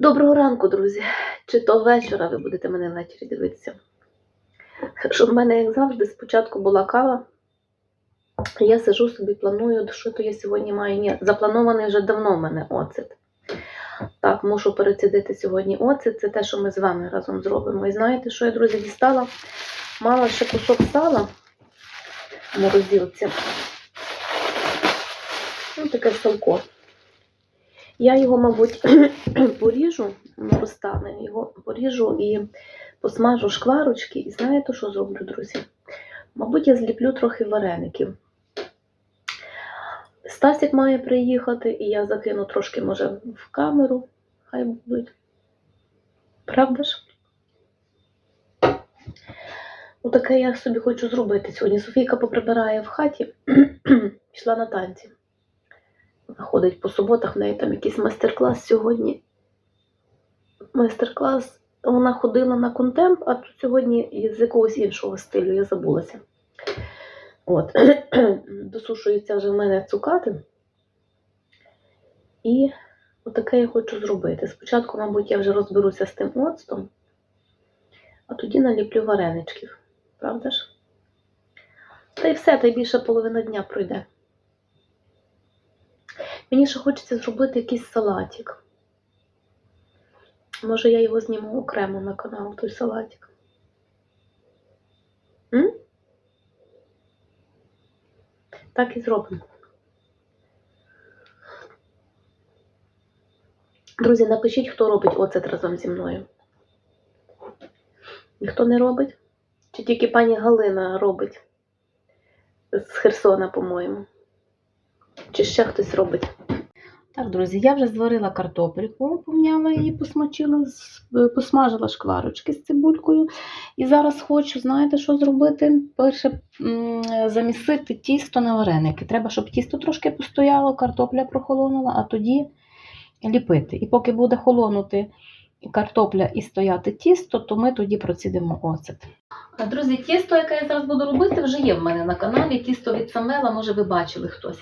Доброго ранку, друзі. Чи то вечора ви будете мене ввечері дивитися? Щоб в мене, як завжди, спочатку була кава. Я сижу собі, планую, що то я сьогодні маю. Ні, запланований вже давно в мене оцет. Так, мушу перецідити сьогодні оцет. Це те, що ми з вами разом зробимо. І знаєте, що я, друзі, дістала? Мала ще кусок сала в морозилці. Ну, таке салко. Я його, мабуть, поріжу, воно його поріжу і посмажу шкварочки. І знаєте, що зроблю, друзі? Мабуть, я зліплю трохи вареників. Стасік має приїхати, і я закину трошки, може, в камеру. Хай будуть. Правда ж? Отаке я собі хочу зробити сьогодні. Софійка поприбирає в хаті, пішла на танці. Ходить по суботах, в неї там якийсь майстер-клас сьогодні. Майстер-клас. Вона ходила на контемп, а тут сьогодні з якогось іншого стилю, я забулася. От. Досушуються вже в мене цукати. І отаке я хочу зробити. Спочатку, мабуть, я вже розберуся з тим оцтом, а тоді наліплю вареничків. Правда ж? Та й все, та й більше половина дня пройде. Мені ще хочеться зробити якийсь салатик. Може, я його зніму окремо на канал, той салатик. М? Так і зробимо. Друзі, напишіть, хто робить оцет разом зі мною. Ніхто не робить? Чи тільки пані Галина робить з Херсона, по-моєму? Чи ще хтось робить? Так, друзі, я вже зварила картопельку, помняла її, посмачила, е, посмажила шкварочки з цибулькою. І зараз хочу, знаєте, що зробити? Перше замісити тісто на вареники. Треба, щоб тісто трошки постояло, картопля прохолонула, а тоді ліпити. І поки буде холонути картопля і стояти тісто, то ми тоді процідимо оцет. Друзі, тісто, яке я зараз буду робити, вже є в мене на каналі. Тісто від Самела, може, ви бачили хтось.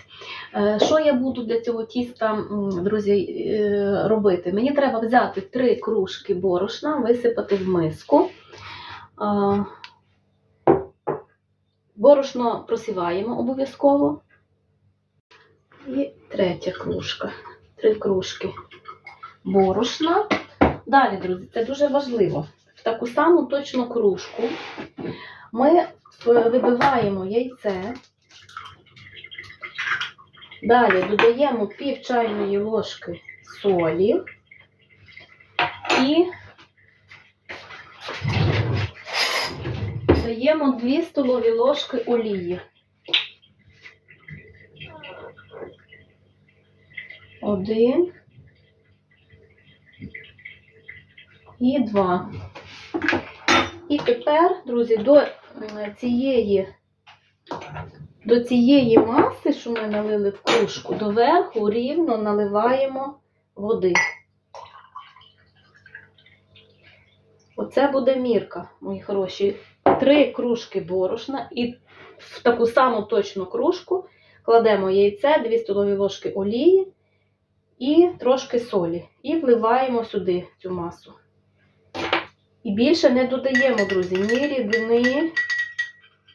Е, Що я буду для цього тіста, друзі, е, робити? Мені треба взяти три кружки борошна, висипати в миску. Борошно просіваємо обов'язково. І третя кружка. Три кружки борошна. Далі, друзі, це дуже важливо. В таку саму точну кружку ми е, вибиваємо яйце. Далі додаємо пів чайної ложки солі і даємо 2 столові ложки олії. Один і два. І тепер, друзі, до е, цієї до цієї маси, що ми налили в кружку, доверху рівно наливаємо води. Оце буде мірка, мої хороші. Три кружки борошна і в таку саму точну кружку кладемо яйце, 2 столові ложки олії і трошки солі. І вливаємо сюди цю масу. І більше не додаємо, друзі, ні рідини,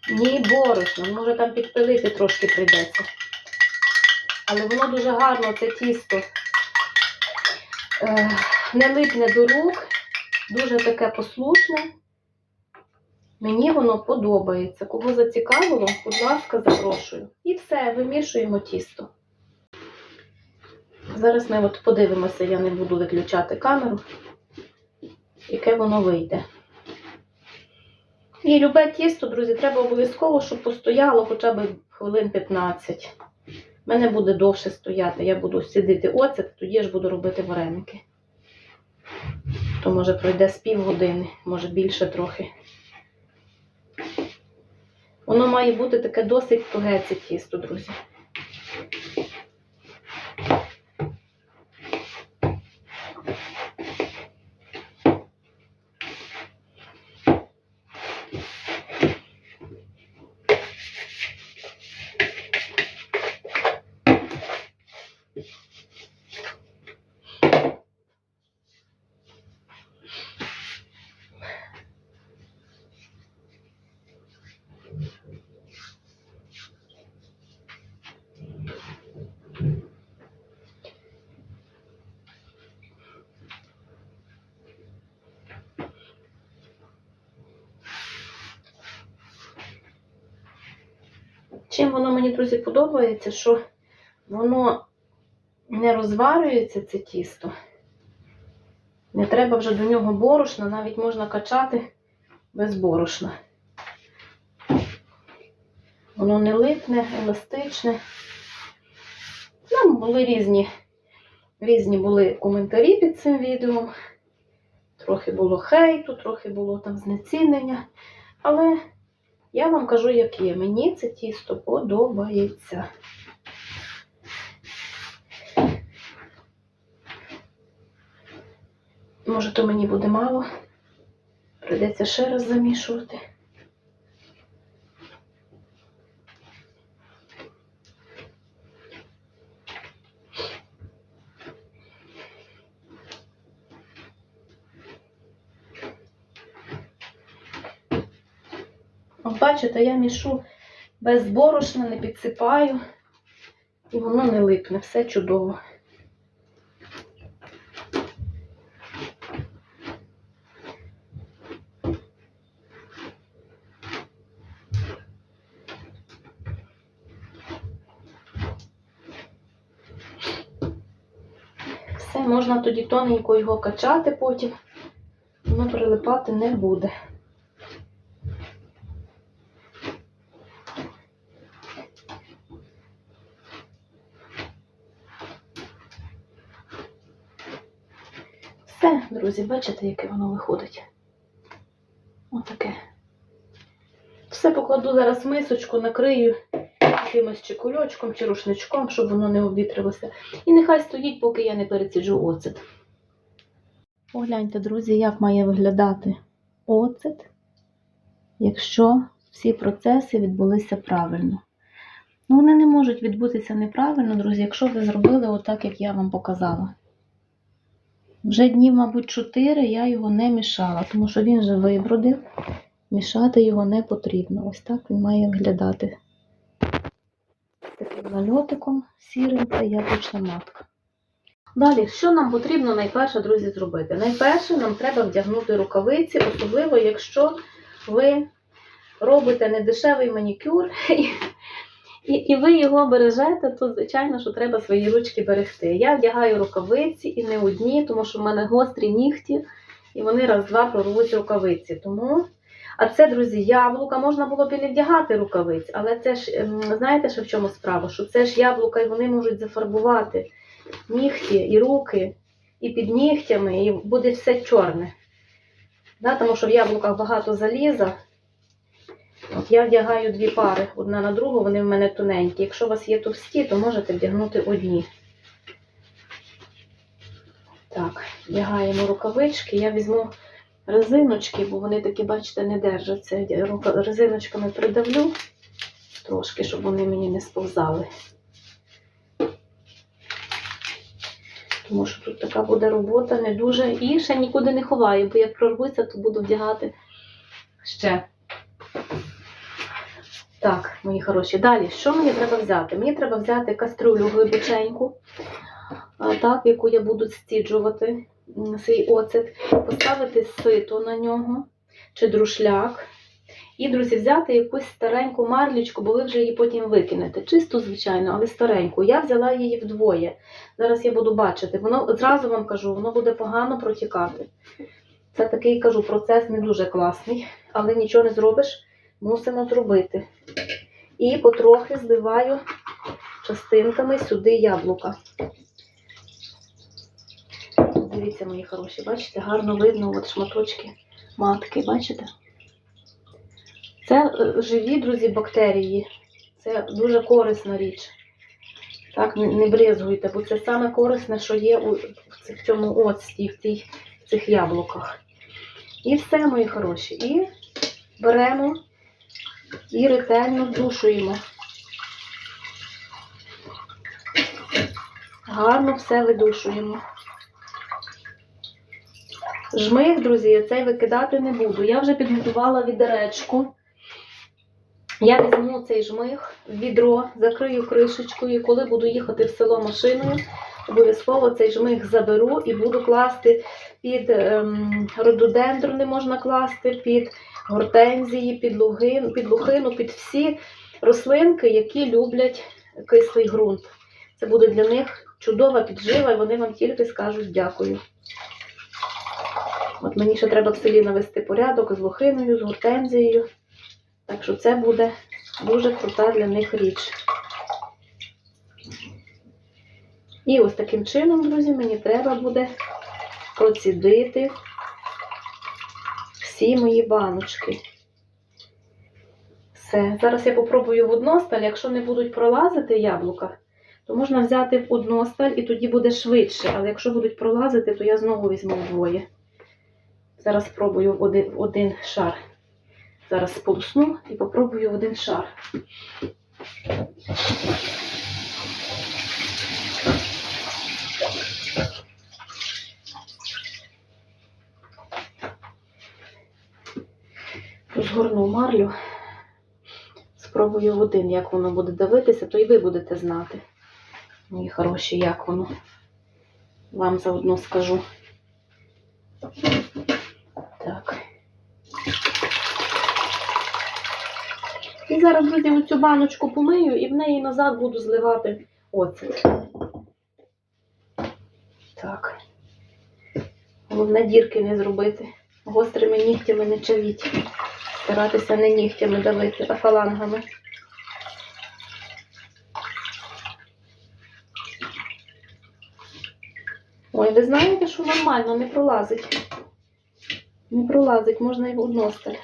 ні борошна. Може там підпилити трошки прийдеться. Але воно дуже гарно, це тісто е, не липне до рук, дуже таке послушне. Мені воно подобається. Кого зацікавило, будь ласка, запрошую. І все, вимішуємо тісто. Зараз ми от подивимося, я не буду виключати камеру, яке воно вийде. І любе тісто, друзі, треба обов'язково, щоб постояло хоча б хвилин 15. У мене буде довше стояти. Я буду сидити оцет, тоді ж буду робити вареники. То може пройде з півгодини, може більше трохи. Воно має бути таке досить туге це тісто, друзі. Мені, друзі, подобається, що воно не розварюється, це тісто. Не треба вже до нього борошна, навіть можна качати без борошна. Воно не липне, еластичне. Там були різні, різні були коментарі під цим відео. Трохи було хейту, трохи було там знецінення. Але я вам кажу, як є. Мені це тісто подобається. Може, то мені буде мало. Придеться ще раз замішувати. Бачите, я мішу без борошна, не підсипаю, і воно не липне, все чудово. Все, можна тоді тоненько його качати потім, воно прилипати не буде. Все, друзі, бачите, яке воно виходить. Отаке. Все покладу зараз в мисочку, накрию якимось чи кульочком, чи рушничком, щоб воно не обвітрилося. І нехай стоїть, поки я не переціджу оцет. Погляньте, друзі, як має виглядати оцет, якщо всі процеси відбулися правильно. Ну, вони не можуть відбутися неправильно, друзі, якщо ви зробили отак, як я вам показала. Вже днів, мабуть, 4 я його не мішала, тому що він вже вибродив. Мішати його не потрібно. Ось так він має виглядати. Таким нальотиком сірим це яблучна матка. Далі, що нам потрібно найперше, друзі, зробити? Найперше нам треба вдягнути рукавиці, особливо, якщо ви робите недешевий манікюр і, і, ви його бережете, то, звичайно, що треба свої ручки берегти. Я вдягаю рукавиці і не одні, тому що в мене гострі нігті, і вони раз-два прорвуть рукавиці. Тому а це, друзі, яблука. Можна було б і не вдягати рукавиць, але це ж, ем, знаєте, що в чому справа? Що це ж яблука, і вони можуть зафарбувати нігті і руки, і під нігтями, і буде все чорне. Да, тому що в яблуках багато заліза. От я вдягаю дві пари одна на другу, вони в мене тоненькі. Якщо у вас є товсті, то можете вдягнути одні. Так, вдягаємо рукавички. Я візьму резиночки, бо вони такі, бачите, не держаться. Резиночками придавлю трошки, щоб вони мені не сповзали. Тому що тут така буде робота не дуже. І ще нікуди не ховаю, бо як прорвуся, то буду вдягати ще. Так, мої хороші. Далі, що мені треба взяти? Мені треба взяти каструлю глибоченьку, так, яку я буду стіджувати свій оцет, поставити сито на нього чи друшляк. І, друзі, взяти якусь стареньку марлічку, бо ви вже її потім викинете. Чисту, звичайно, але стареньку. Я взяла її вдвоє. Зараз я буду бачити. Воно зразу вам кажу, воно буде погано протікати. Це такий кажу, процес не дуже класний, але нічого не зробиш, мусимо зробити. І потрохи зливаю частинками сюди яблука. Дивіться, мої хороші, бачите, гарно видно от шматочки матки, бачите? Це е, живі, друзі, бактерії. Це дуже корисна річ. Так, не брезгуйте, бо це саме корисне, що є у в цьому оцті, в цих яблуках. І все, мої хороші. І беремо і ретельно вдушуємо. Гарно все видушуємо. Жмих, друзі, я цей викидати не буду. Я вже підготувала відеречку. Я візьму цей жмих в відро, закрию кришечкою, і коли буду їхати в село машиною, обов'язково цей жмих заберу і буду класти під ем, рододендрони можна класти, під гортензії, під лугину, під лухину, під всі рослинки, які люблять кислий ґрунт. Це буде для них чудова піджива, і вони вам тільки скажуть дякую. От мені ще треба в селі навести порядок з лохиною, з гортензією. Так що це буде дуже крута для них річ. І ось таким чином, друзі, мені треба буде процідити всі мої баночки. Все. Зараз я попробую в односталь. Якщо не будуть пролазити яблука, то можна взяти в односталь і тоді буде швидше. Але якщо будуть пролазити, то я знову візьму вдвоє. Зараз спробую в один, в один шар. Зараз сполосну і попробую в один шар. Розгорну марлю. Спробую в один, як воно буде дивитися, то і ви будете знати. Мої хороші, як воно. Вам заодно скажу. Так. І зараз, друзі, оцю баночку помию і в неї назад буду зливати оцет. Так. Головне дірки не зробити. Гострими нігтями не чавіть. Старатися не нігтями давити, а фалангами. Ой, ви знаєте, що нормально, не пролазить. Не пролазить, можна і в односталь.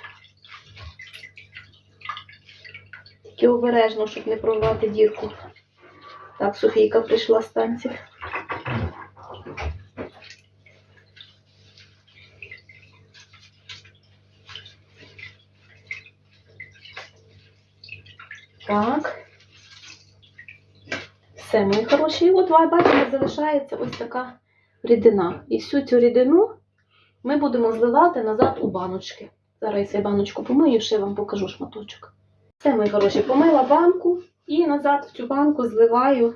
Тільки обережно, щоб не прорвати дірку. Так, Софійка прийшла з танців. Так. Все, мої хороші. І от бачите, залишається ось така рідина. І всю цю рідину ми будемо зливати назад у баночки. Зараз я баночку помию, ще вам покажу шматочок. Все, мої хороші, помила банку і назад в цю банку зливаю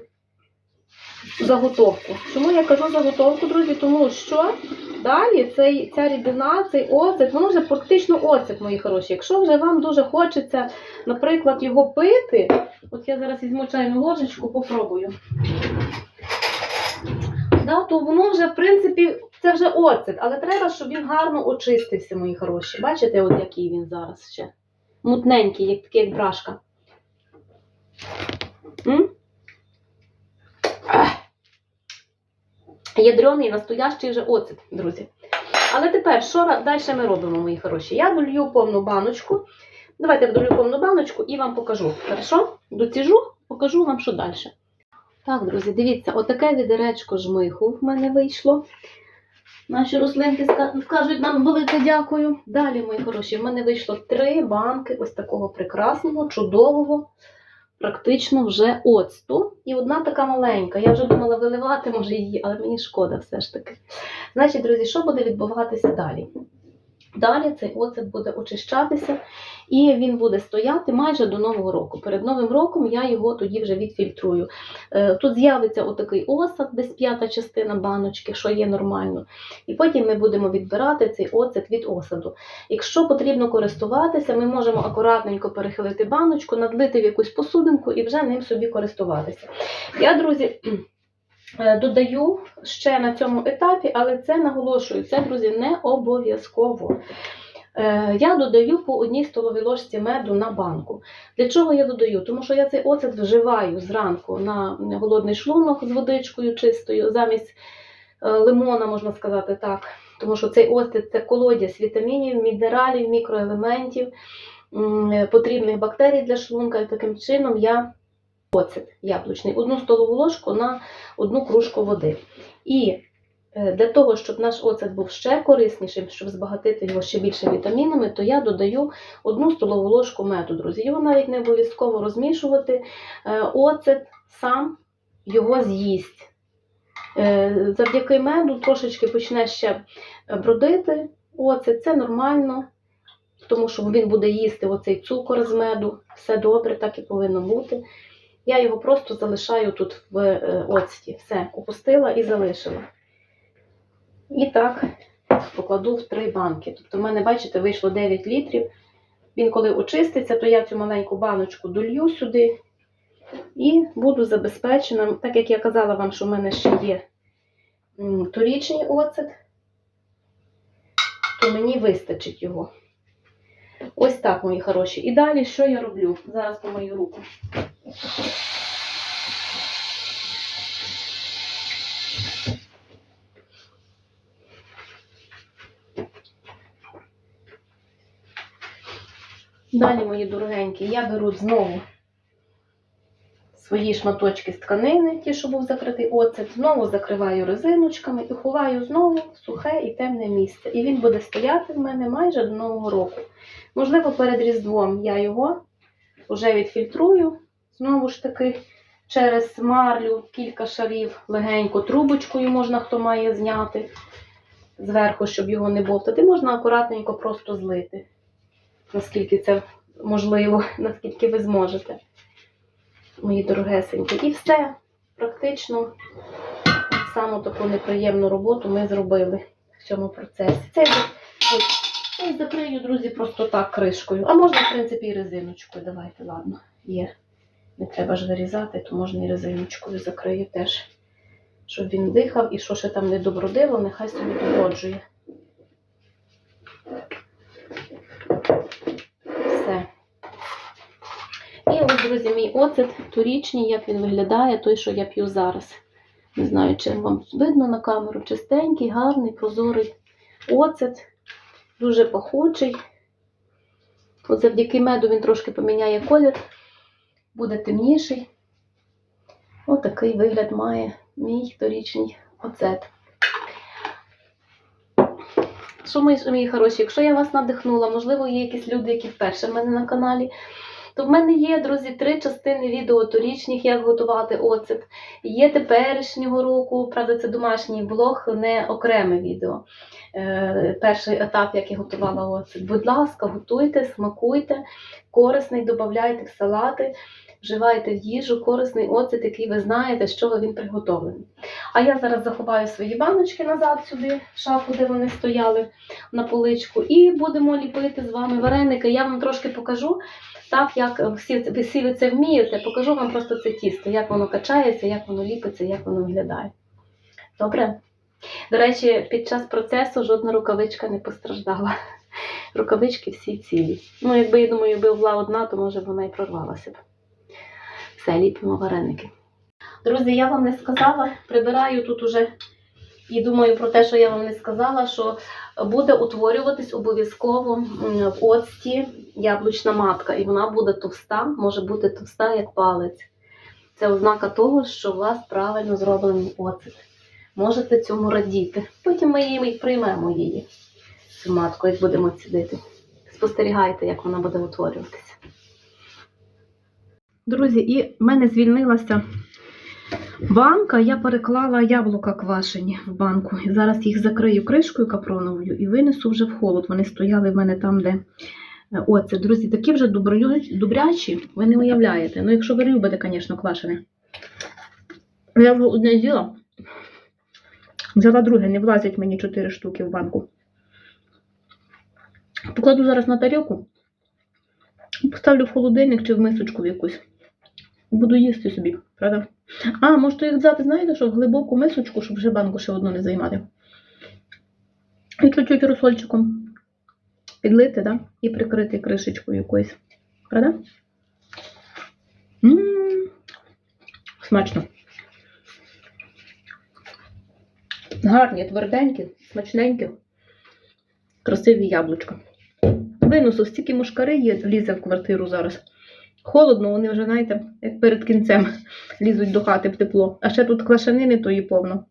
заготовку. Чому я кажу заготовку, друзі? Тому що далі цей, ця рідина, цей оцет, воно вже практично оцет, мої хороші. Якщо вже вам дуже хочеться, наприклад, його пити, от я зараз візьму чайну ложечку, попробую. Да, то воно вже, в принципі, це вже оцет, але треба, щоб він гарно очистився, мої хороші. Бачите, от який він зараз ще? Мутненький, як такий, як брашка. М? Ядрений, настоящий вже оцет, друзі. Але тепер, що далі ми робимо, мої хороші? Я долью повну баночку. Давайте я долью повну баночку і вам покажу. Хорошо? Доціжу, покажу вам, що далі. Так, друзі, дивіться, отаке відеречко жмиху в мене вийшло. Наші рослинки скажуть нам велике дякую. Далі, мої хороші, в мене вийшло три банки ось такого прекрасного, чудового, практично вже оцту. І одна така маленька. Я вже думала виливати, може, її, але мені шкода все ж таки. Значить, друзі, що буде відбуватися далі? Далі цей оцет буде очищатися і він буде стояти майже до Нового року. Перед Новим роком я його тоді вже відфільтрую. Е, Тут з'явиться отакий осад, десь п'ята частина баночки, що є нормально. І потім ми будемо відбирати цей оцет від осаду. Якщо потрібно користуватися, ми можемо акуратненько перехилити баночку, надлити в якусь посудинку і вже ним собі користуватися. Я, друзі. Е, Додаю ще на цьому етапі, але це наголошую, це, друзі, не обов'язково. Е, Я додаю по одній столовій ложці меду на банку. Для чого я додаю? Тому що я цей оцет вживаю зранку на голодний шлунок з водичкою чистою, замість е, лимона, можна сказати так. Тому що цей оцет це колодязь вітамінів, мінералів, мікроелементів, потрібних бактерій для шлунка. І таким чином я оцет яблучний, одну столову ложку на одну кружку води. І Е, Для того, щоб наш оцет був ще кориснішим, щоб збагатити його ще більше вітамінами, то я додаю одну столову ложку меду, друзі. Його навіть не обов'язково розмішувати. Е, Оцет сам його з'їсть. Е, Завдяки меду трошечки почне ще бродити оцет, це нормально, тому що він буде їсти оцей цукор з меду. Все добре, так і повинно бути. Я його просто залишаю тут в е, оцеті. Все, опустила і залишила. І так покладу в три банки. Тобто, в мене, бачите, вийшло 9 літрів. Він коли очиститься, то я цю маленьку баночку долью сюди і буду забезпечена. Так як я казала вам, що в мене ще є торічний оцет, то мені вистачить його. Ось так, мої хороші. І далі що я роблю? Зараз по мою руку. Далі, мої дорогенькі, я беру знову свої шматочки з тканини, ті, що був закритий оцет, знову закриваю резиночками і ховаю знову в сухе і темне місце. І він буде стояти в мене майже до Нового року. Можливо, перед Різдвом я його вже відфільтрую, знову ж таки, через марлю кілька шарів легенько трубочкою можна, хто має зняти зверху, щоб його не бовтати. Можна акуратненько просто злити, наскільки це можливо, наскільки ви зможете мої дорогесенькі. І все. Практично саму таку неприємну роботу ми зробили в цьому процесі. Ось, цей закрию, друзі, просто так кришкою. А можна, в принципі, і резиночкою. Давайте, ладно, є. Не треба ж вирізати, то можна і резиночкою закрию теж. Щоб він дихав і що ще там не добродило, нехай собі доброджує. Все. І ось, друзі, мій оцет торічний, як він виглядає, той, що я п'ю зараз. Не знаю, чи вам видно на камеру. Чистенький, гарний, прозорий оцет, дуже пахучий. От завдяки меду він трошки поміняє колір, буде темніший. Отакий вигляд має мій торічний оцет. Що, мої, мої хороші, якщо я вас надихнула, можливо, є якісь люди, які вперше в мене на каналі, то в мене є, друзі, три частини відео торічних, як готувати оцет. Є теперішнього року, правда, це домашній блог, не окреме відео. Е, перший етап, як я готувала оцет. Будь ласка, готуйте, смакуйте, корисний, додавайте в салати, вживайте в їжу, корисний оцет, який ви знаєте, з чого він приготовлений. А я зараз заховаю свої баночки назад сюди, в шафу, де вони стояли на поличку, і будемо ліпити з вами вареники. Я вам трошки покажу. Так, як ви всі ви це вмієте, покажу вам просто це тісто, як воно качається, як воно ліпиться, як воно виглядає. Добре? До речі, під час процесу жодна рукавичка не постраждала. Рукавички всі цілі. Ну, якби, я думаю, була одна, то може вона і прорвалася б. Все, ліпимо вареники. Друзі, я вам не сказала, прибираю тут уже і думаю про те, що я вам не сказала, що буде утворюватись обов'язково в оцті яблучна матка, і вона буде товста, може бути товста, як палець. Це ознака того, що у вас правильно зроблений оцет. Можете цьому радіти. Потім ми її приймемо її, цю матку, як будемо цідити. Спостерігайте, як вона буде утворюватися. Друзі, і в мене звільнилася банка. Я переклала яблука квашені в банку. Зараз їх закрию кришкою капроновою і винесу вже в холод. Вони стояли в мене там, де е, оце. Друзі, такі вже добрячі, ви не уявляєте. Ну, якщо ви любите, звісно, квашене. Я вже одне з'їла. Взяла друге, не влазять мені 4 штуки в банку. Покладу зараз на тарілку. Поставлю в холодильник чи в мисочку в якусь. Буду їсти собі, правда? А, можете їх взяти, знаєте, що в глибоку мисочку, щоб вже банку ще одну не займати. І чуть-чуть розсольчиком підлити, да? І прикрити кришечкою якоюсь. Правда? М, Смачно. Гарні, тверденькі, смачненькі, красиві яблучка. Виносу, стільки мушкари є, лізе в квартиру зараз. Холодно, вони вже, знаєте, як перед кінцем лізуть до хати в тепло. А ще тут квашанини тої повно.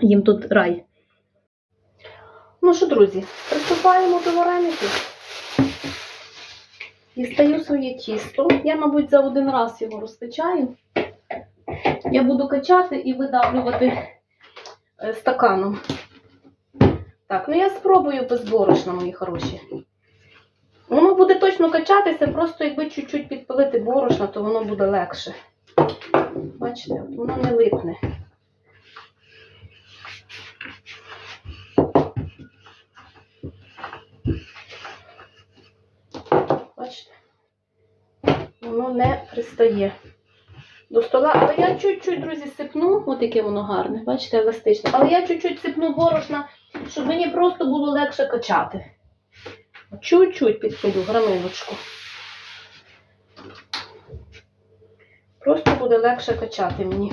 Їм тут рай. Ну що, друзі, приступаємо до вареників. Дістаю своє тісто. Я, мабуть, за один раз його розкачаю. Я буду качати і видавлювати е, стаканом. Так, ну я спробую без борошна, мої хороші. Точно качатися, просто якби чуть-чуть підпилити борошна, то воно буде легше. Бачите, воно не липне. воно не пристає до стола. Але я чуть-чуть, друзі, сипну, от яке воно гарне, бачите, еластичне. Але я чуть-чуть сипну борошна, щоб мені просто було легше качати. Чуть-чуть підсилю граминочку. Просто буде легше качати мені.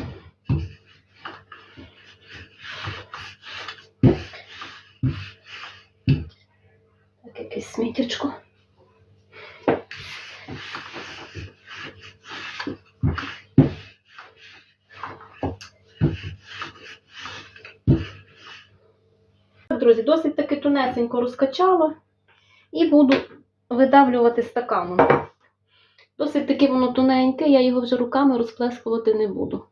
Так, якесь сміттячко. Друзі, досить таки тунесенько розкачала і буду видавлювати стаканом. Досить таки воно тоненьке, я його вже руками розплескувати не буду.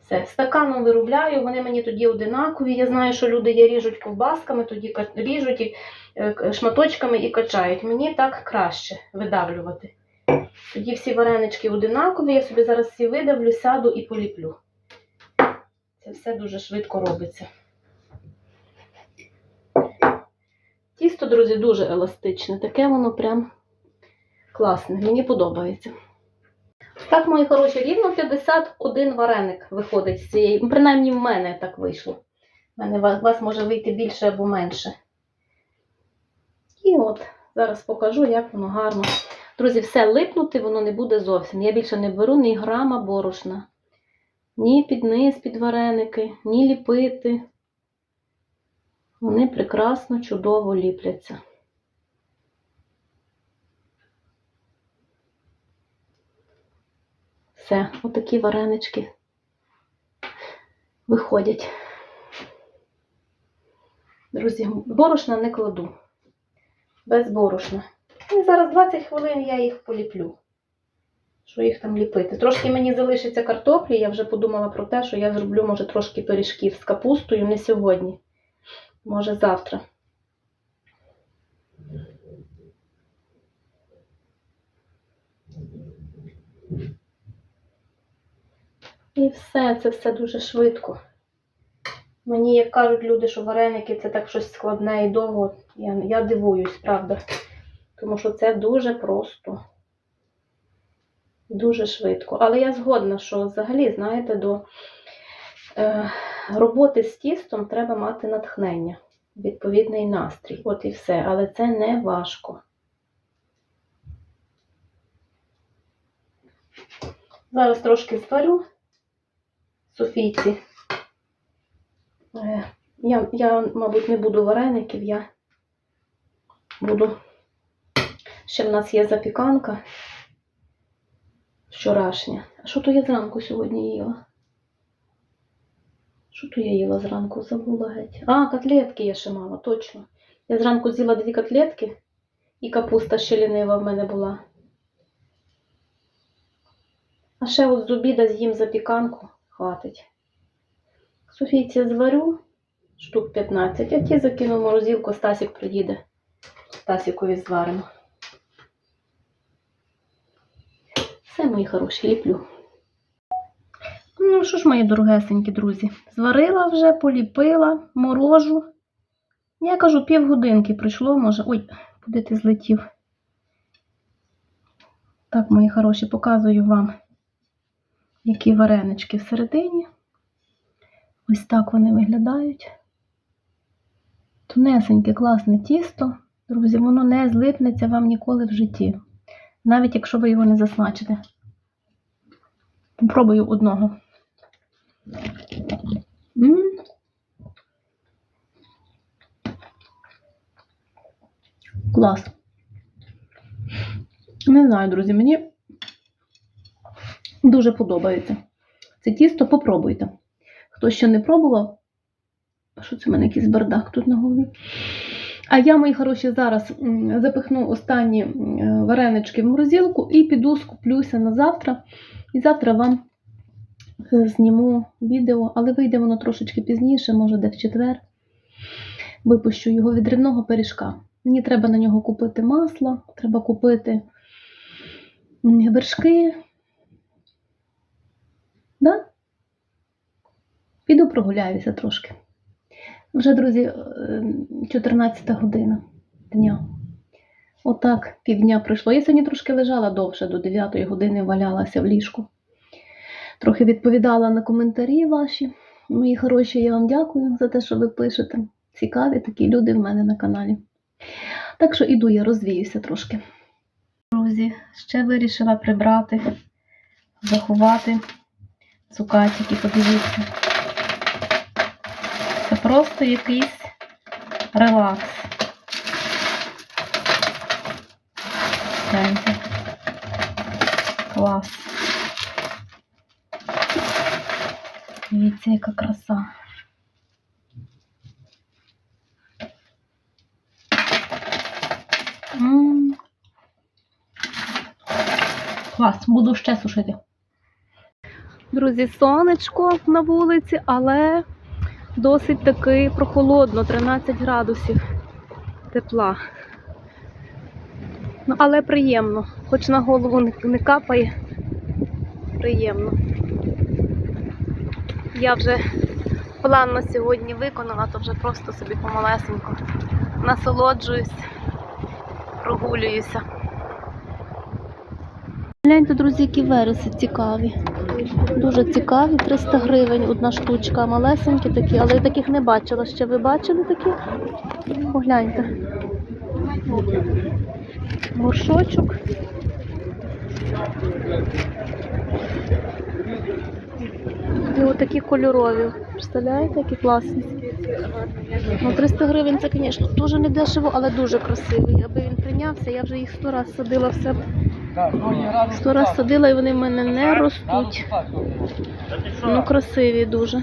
Все, стаканом виробляю, вони мені тоді одинакові. Я знаю, що люди є ріжуть ковбасками, тоді ріжуть і, е, шматочками і качають. Мені так краще видавлювати. Тоді всі варенички одинакові, я собі зараз всі видавлю, сяду і поліплю. Це все дуже швидко робиться. Тісто, друзі, дуже еластичне. Таке воно прям класне. Мені подобається. Так, мої хороші, рівно 51 вареник виходить з цієї. Принаймні в мене так вийшло. У мене ва- вас може вийти більше або менше. І от, зараз покажу, як воно гарно. Друзі, все липнути воно не буде зовсім. Я більше не беру ні грама борошна, ні під низ, під вареники, ні ліпити. Вони прекрасно, чудово ліпляться. Все, отакі варенички виходять. Друзі, борошна не кладу. Без борошна. І зараз 20 хвилин я їх поліплю. Що їх там ліпити? Трошки мені залишиться картоплі, я вже подумала про те, що я зроблю, може, трошки пиріжків з капустою, не сьогодні. Може, завтра. І все, це все дуже швидко. Мені, як кажуть люди, що вареники це так щось складне і довго. Я, я дивуюсь, правда. Тому що це дуже просто. Дуже швидко. Але я згодна, що взагалі, знаєте, до е, роботи з тістом треба мати натхнення, відповідний настрій. От і все. Але це не важко. Зараз трошки зварю Софійці. Е, Я, я, мабуть, не буду вареників, я буду. Ще в нас є запіканка вчорашня. А що то я зранку сьогодні їла? Що то я їла зранку? Забула геть. А, котлетки я ще мала, точно. Я зранку з'їла дві котлетки і капуста ще лінива в мене була. А ще от з обіда з'їм запіканку, хватить. Софійці зварю штук 15, а ті закину в морозилку, Стасік приїде. Стасікові зваримо. Все, мої хороші, ліплю. Ну, що ж, мої дорогесенькі друзі, зварила вже, поліпила, морожу. Я кажу, півгодинки пройшло, може. Ой, куди ти злетів? Так, мої хороші, показую вам, які варенички всередині. Ось так вони виглядають. Тонесеньке, класне тісто. Друзі, воно не злипнеться вам ніколи в житті. Навіть якщо ви його не засмачите. Попробую одного. Клас. Не знаю, друзі, мені дуже подобається. Це тісто попробуйте. Хто ще не пробував, що це в мене якийсь бардак тут на голові? А я, мої хороші, зараз запихну останні варенички в морозилку і піду скуплюся на завтра. І завтра вам зніму відео, але вийде воно трошечки пізніше, може де в четвер. Випущу його від рівного пиріжка. Мені треба на нього купити масло, треба купити вершки. Да? Піду прогуляюся трошки. Вже, друзі, е, 14 година дня. Отак півдня пройшло. Я сьогодні трошки лежала довше, до 9 години валялася в ліжку. Трохи відповідала на коментарі ваші. Мої хороші, я вам дякую за те, що ви пишете. Цікаві такі люди в мене на каналі. Так що іду, я розвіюся трошки. Друзі, ще вирішила прибрати, заховати цукатики, подивіться. Це просто якийсь релакс. Гляньте. Клас. Дивіться, яка краса. М. Клас, буду ще сушити. Друзі, сонечко на вулиці, але досить таки прохолодно, 13 градусів тепла. Ну, але приємно, хоч на голову не капає. Приємно. Я вже план на сьогодні виконала, то вже просто собі помалесенько насолоджуюсь, прогулююся. Гляньте, друзі, які вереси цікаві. Дуже цікаві, 300 гривень одна штучка, малесенькі такі, але я таких не бачила ще. Ви бачили такі? Погляньте. Горшочок. І отакі кольорові. Представляєте, які класні. Ну, 300 гривень це, звісно, дуже недешево, але дуже красивий. Аби він прийнявся, я вже їх сто раз садила все. Сто раз садила і вони в мене не ростуть. Ну, красиві дуже.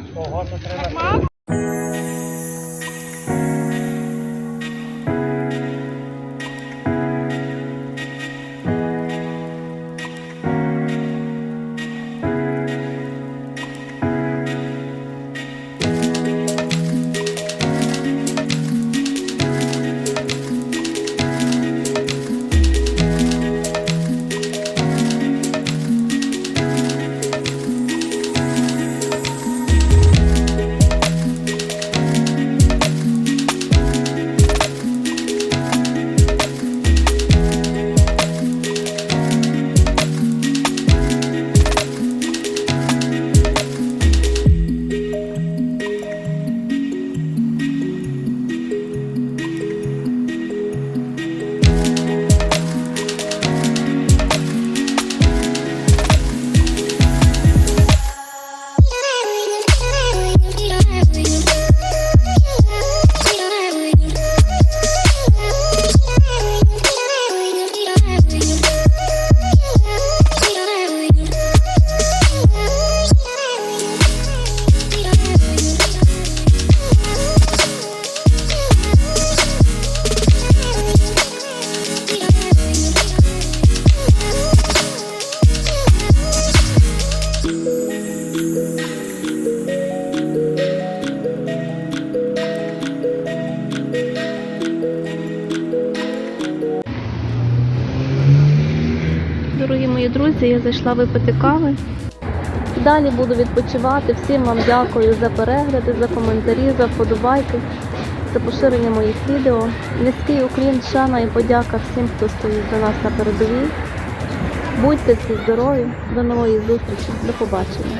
Зайшла випити кави. Далі буду відпочивати. Всім вам дякую за перегляди, за коментарі, за вподобайки, за поширення моїх відео. Низький уклін, шана і подяка всім, хто стоїть за нас на передовій. Будьте всі здорові, до нової зустрічі, до побачення.